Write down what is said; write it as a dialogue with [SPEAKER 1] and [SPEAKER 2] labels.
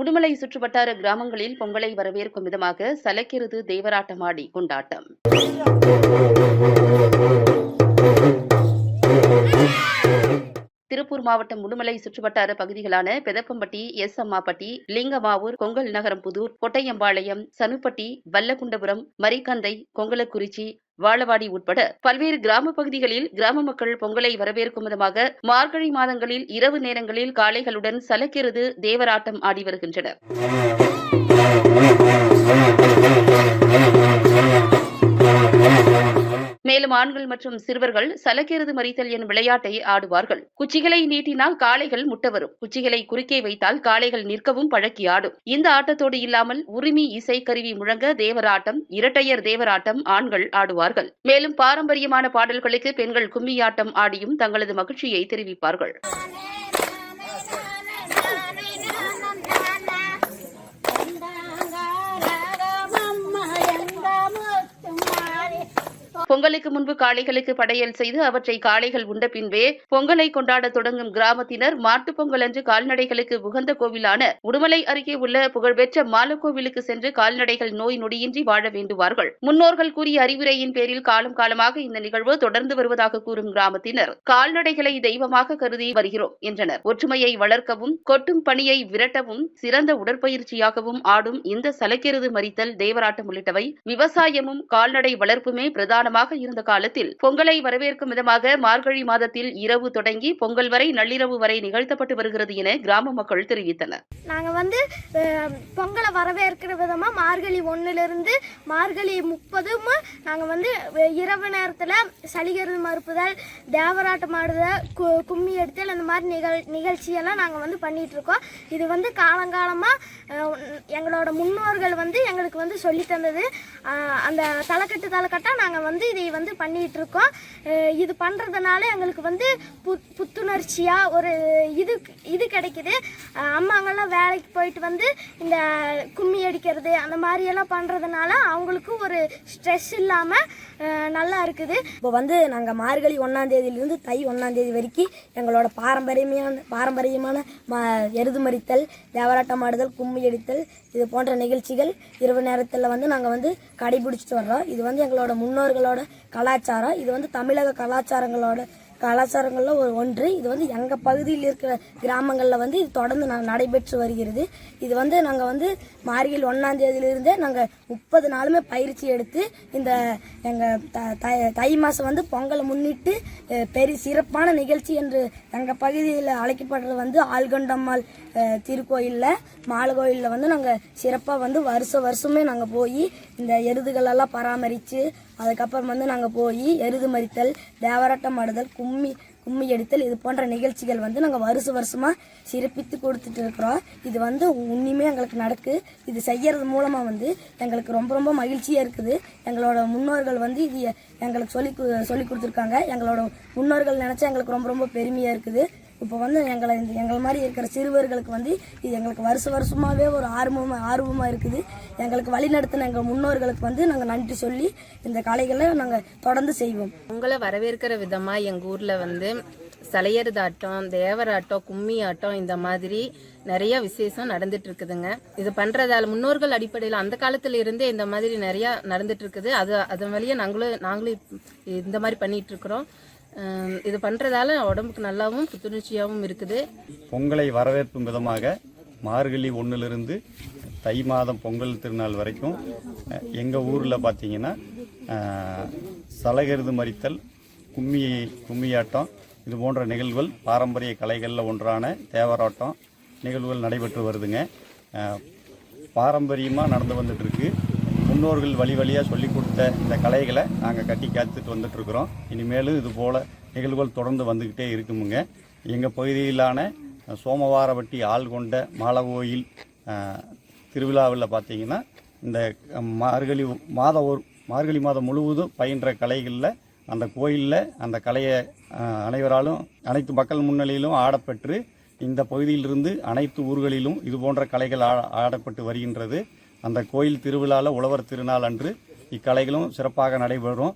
[SPEAKER 1] உடுமலை சுற்றுவட்டார கிராமங்களில் பொங்கலை வரவேற்கும் விதமாக சலக்கிருது தேவராட்டமாடி கொண்டாட்டம். திருப்பூர் மாவட்டம் முடுமலை சுற்றுவட்டார பகுதிகளான பெதப்பம்பட்டி எஸ் அம்மாப்பட்டி லிங்கமாவூர் கொங்கல் நகரம் புதூர் கொட்டையம்பாளையம் சனுப்பட்டி வல்லகுண்டபுரம் மரிக்கந்தை கொங்கலக்குறிச்சி வாழவாடி உட்பட பல்வேறு கிராம பகுதிகளில் கிராம மக்கள் பொங்கலை வரவேற்கும் விதமாக மார்கழி மாதங்களில் இரவு நேரங்களில் காளைகளுடன் சலக்கிறது தேவராட்டம் ஆடி வருகின்றனர். மேலும் ஆண்கள் மற்றும் சிறுவர்கள் சலக்கிறது மறித்தல் எனும் விளையாட்டை ஆடுவார்கள். குச்சிகளை நீட்டினால் காளைகள் முட்ட வரும் குச்சிகளை குறுக்கே வைத்தால் காளைகள் நிற்கவும் பழக்கி ஆடும். இந்த ஆட்டத்தோடு இல்லாமல் உரிமை இசை கருவி முழங்க தேவராட்டம் இரட்டையர் தேவராட்டம் ஆண்கள் ஆடுவார்கள். மேலும் பாரம்பரியமான பாடல்களுக்கு பெண்கள் கும்மியாட்டம் ஆடியும் தங்களது மகிழ்ச்சியை தெரிவிப்பார்கள். பொங்கலுக்கு முன்பு காளைகளுக்கு படையல் செய்து அவற்றை காளைகள் உண்ட பின்பே பொங்கலை கொண்டாட தொடங்கும் கிராமத்தினர் மாட்டுப் பொங்கல் அன்று கால்நடைகளுக்கு உகந்த கோவிலான உடுமலை அருகே உள்ள புகழ்பெற்ற மாலக்கோவிலுக்கு சென்று கால்நடைகள் நோய் நொடியின்றி வாழ வேண்டுவார்கள். முன்னோர்கள் கூறிய அறிவுரையின் பேரில் காலம் காலமாக இந்த நிகழ்வு தொடர்ந்து வருவதாக கூறும் கிராமத்தினர் கால்நடைகளை தெய்வமாக கருதி வருகிறோம் என்றனர். ஒற்றுமையை வளர்க்கவும் கொட்டும் பணியை விரட்டவும் சிறந்த உடற்பயிற்சியாகவும் ஆடும் இந்த சலக்கெருது மறித்தல் தேவராட்டம் உள்ளிட்டவை விவசாயமும் கால்நடை வளர்ப்புமே பிரதானமாக இருந்த காலத்தில் பொங்கலை வரவேற்கும் விதமாக மார்கழி மாதத்தில் இரவு தொடங்கி பொங்கல் வரை நள்ளிரவு வரை நிகழ்த்தப்பட்டு வருகிறது என கிராம மக்கள் தெரிவித்தனர்.
[SPEAKER 2] நாங்கள் வந்து பொங்கலை வரவேற்கிற விதமாக மார்கழி ஒன்றுலேருந்து மார்கழி முப்பதும் நாங்கள் வந்து இரவு நேரத்தில் சளிகருது மறுப்புதல் தேவராட்டம் ஆடுதல் கு கும்மி எடுத்தல் அந்த மாதிரி நிகழ் நிகழ்ச்சியெல்லாம் நாங்கள் வந்து பண்ணிட்டு இருக்கோம். இது வந்து காலங்காலமாக எங்களோட முன்னோர்கள் வந்து எங்களுக்கு வந்து சொல்லி தந்தது. அந்த தலைக்கட்டு தலைக்கட்டாக நாங்கள் வந்து இதை வந்து பண்ணிகிட்டு இருக்கோம் இது பண்ணுறதுனால எங்களுக்கு வந்து பு புத்துணர்ச்சியாக ஒரு இது இது கிடைக்குது. அம்மாங்கெல்லாம் வேலைக்கு போயிட்டு வந்து இந்த கும்மி அடிக்கிறது அந்த மாதிரியெல்லாம் பண்ணுறதுனால அவங்களுக்கும் ஒரு ஸ்ட்ரெஸ் இல்லாமல் நல்லா இருக்குது.
[SPEAKER 3] இப்போ வந்து நாங்கள் மார்கழி ஒன்றாந்தேதியிலிருந்து தை ஒன்றாம் தேதி வரைக்கும் எங்களோட பாரம்பரியமான பாரம்பரியமான ம எருது மறித்தல் தேவராட்டம் ஆடுதல் கும்மி அடித்தல் இது போன்ற நிகழ்ச்சிகள் இரவு நேரத்தில் வந்து நாங்கள் வந்து கடைபிடிச்சிட்டு வர்றோம். இது வந்து எங்களோட முன்னோர்களோட கலாச்சாரம். இது வந்து தமிழக கலாச்சாரங்களோட கலாச்சாரங்களில் ஒரு ஒன்று. இது வந்து எங்கள் பகுதியில் இருக்கிற கிராமங்களில் வந்து இது தொடர்ந்து ந- நடைபெற்று வருகிறது. இது வந்து நாங்கள் வந்து மார்கழி ஒன்றாந்தேதியிலிருந்தே நாங்கள் முப்பது நாளுமே பயிற்சி எடுத்து இந்த எங்கள் த தை- தை மாதம் வந்து பொங்கலை முன்னிட்டு பெரிய சிறப்பான நிகழ்ச்சி என்று எங்கள் பகுதியில் அழைக்கப்படுறது வந்து ஆல்கொண்டம்மாள் திருக்கோயிலில் மாலை கோயிலில் வந்து நாங்கள் சிறப்பாக வந்து வருஷ வருஷமே நாங்கள் போய் இந்த எருதுகளெல்லாம் பராமரித்து அதுக்கப்புறம் வந்து நாங்கள் போய் எருது மறித்தல் தேவராட்டம் ஆடுதல் கும்மி கும்மி அடித்தல் இது போன்ற நிகழ்ச்சிகள் வந்து நாங்கள் வருஷ வருஷமாக சிறப்பித்து கொடுத்துட்டு இருக்கிறோம். இது வந்து உண்மையுமே எங்களுக்கு நடக்கு. இது செய்யறது மூலமாக வந்து எங்களுக்கு ரொம்ப ரொம்ப மகிழ்ச்சியாக இருக்குது. எங்களோட முன்னோர்கள் வந்து இது எங்களுக்கு சொல்லி சொல்லி கொடுத்துருக்காங்க. எங்களோட முன்னோர்கள் நினச்சா எங்களுக்கு ரொம்ப ரொம்ப பெருமையாக இருக்குது. இப்போ வந்து எங்களை இந்த எங்களை மாதிரி இருக்கிற சிறுவர்களுக்கு வந்து இது எங்களுக்கு வருஷ வருஷமாகவே ஒரு ஆர்வமாக ஆர்வமாக இருக்குது. எங்களுக்கு வழிநடத்தின எங்கள் முன்னோர்களுக்கு வந்து நாங்கள் நன்றி சொல்லி இந்த கலைகளை நாங்கள் தொடர்ந்து செய்வோம்.
[SPEAKER 4] உங்களை வரவேற்கிற விதமாக எங்கள் ஊரில் வந்து சலையறுதாட்டம் தேவராட்டம் கும்மி ஆட்டம் இந்த மாதிரி நிறைய விசேஷம் நடந்துட்டு இருக்குதுங்க. இது பண்றதால முன்னோர்கள் அடிப்படையில் அந்த காலத்துல இருந்தே இந்த மாதிரி நிறைய நடந்துட்டு இருக்குது. அது அதன் வழியா நாங்களும் நாங்களும் இந்த மாதிரி பண்ணிட்டு இருக்கிறோம். இது பண்ணுறதால உடம்புக்கு நல்லாவும் புத்துணர்ச்சியாகவும் இருக்குது.
[SPEAKER 5] பொங்கலை வரவேற்கும் விதமாக மார்கழி ஒன்றிலிருந்து தை மாதம் பொங்கல் திருநாள் வரைக்கும் எங்கள் ஊரில் பார்த்தீங்கன்னா சலகருது மறித்தல் கும்மி கும்மியாட்டம் இது போன்ற நிகழ்வுகள் பாரம்பரிய கலைகளில் ஒன்றான தேவராட்டம் நிகழ்வுகள் நடைபெற்று வருதுங்க. பாரம்பரியமாக நடந்து வந்துட்டுருக்கு முன்னோர்கள் வழி வழியாக சொல்லி கொடுத்த இந்த கலைகளை நாங்கள் கட்டி காத்துட்டு வந்துட்டுருக்குறோம். இனிமேலும் இது போல் நிகழ்வுகள் தொடர்ந்து வந்துக்கிட்டே இருக்குமுங்க. எங்கள் பகுதியிலான சோமவாரவட்டி ஆள் கொண்ட மாலகோயில் திருவிழாவில் பார்த்தீங்கன்னா இந்த மார்கழி மாத ஒரு மார்கழி மாதம் முழுவதும் பயின்ற கலைகளில் அந்த கோயிலில் அந்த கலையை அனைவராலும் அனைத்து மக்கள் முன்னிலையிலும் ஆடப்பெற்று இந்த பகுதியிலிருந்து அனைத்து ஊர்களிலும் இது போன்ற கலைகள் ஆ- ஆடப்பட்டு வருகின்றது. அந்த கோயில் திருவிழாவில் உழவர் திருநாள் அன்று இக்கலைகளும் சிறப்பாக நடைபெறும்.